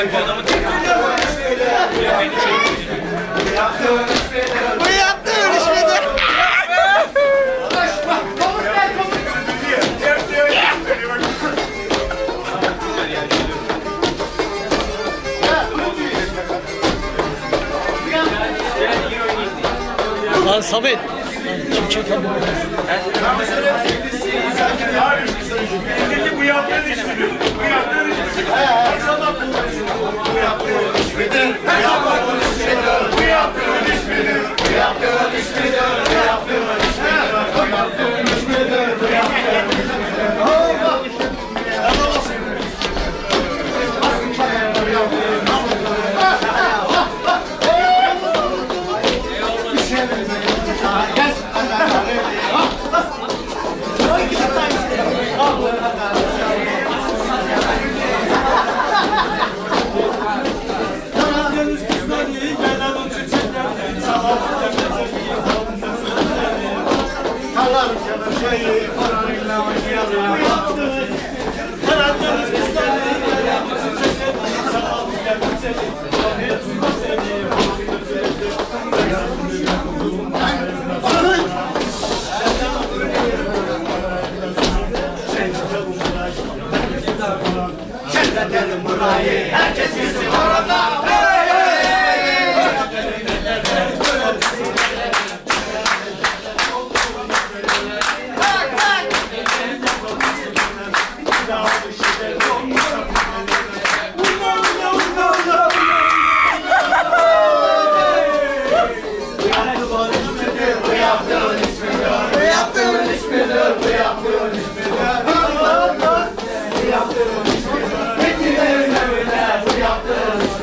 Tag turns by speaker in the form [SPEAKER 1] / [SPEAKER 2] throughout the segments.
[SPEAKER 1] Bu
[SPEAKER 2] Lan Samet. Lan çek?
[SPEAKER 1] Bu yaptığın iş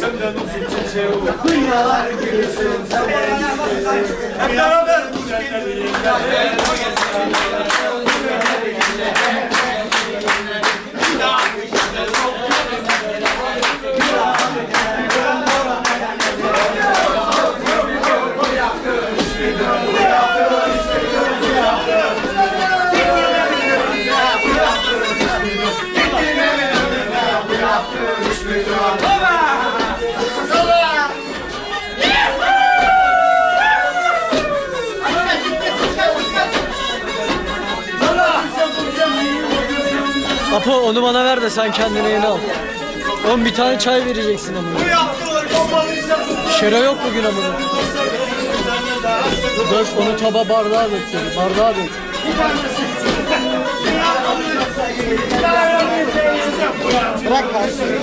[SPEAKER 1] senden uzun çiçeği. Dünyalar gülsün. Hep beraber bu genleri
[SPEAKER 2] Apo onu bana ver de sen kendine yeni al. Oğlum bir tane çay vereceksin amına.
[SPEAKER 1] Şera yok
[SPEAKER 2] bugün amına. Dök onu taba bardağa dök. dedi, Bardağa dök.
[SPEAKER 1] Bırak karşıyı.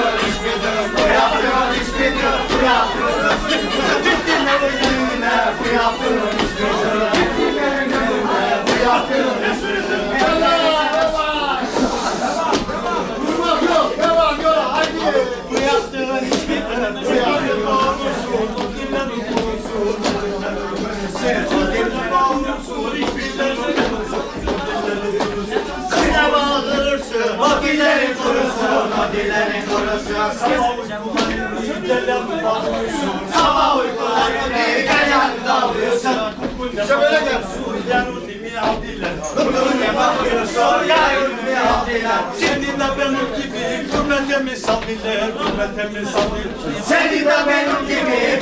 [SPEAKER 3] yapıyoruz müdür?
[SPEAKER 1] Bu yapıyoruz müdür? Bu yapıyoruz müdür? Gittiler önüne bu
[SPEAKER 3] yapıyoruz
[SPEAKER 1] müdür? Gittiler önüne bu yapıyoruz müdür? Devam,
[SPEAKER 3] devam. Devam, devam. Durmak yok, devam yok. Haydi.
[SPEAKER 1] Bu yaptığın iş müdür? Bu yaptığın namusun. Gittiler namusun. Sen gittiler namusun. Hiçbirler sen namusun. Kına bağlanırsın. Hadileri korusun. Hadileri Sabah uykularını neyden yanında alıyorsun? İşte böyle gel. Suriyanun dimi aldiler. Bunu ne bakıyor sor ya ürünü aldiler. Seni de benim gibi gurbete mi saldiler? Gurbete mi saldiler?
[SPEAKER 3] Seni de benim gibi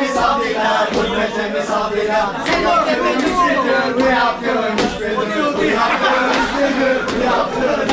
[SPEAKER 3] mi saldiler?
[SPEAKER 1] Gurbete
[SPEAKER 3] mi saldiler?
[SPEAKER 1] Sen orada beni seviyor, bu
[SPEAKER 3] yapıyor, hiç.
[SPEAKER 1] Bu yapıyor, hiç. Bu yapıyor,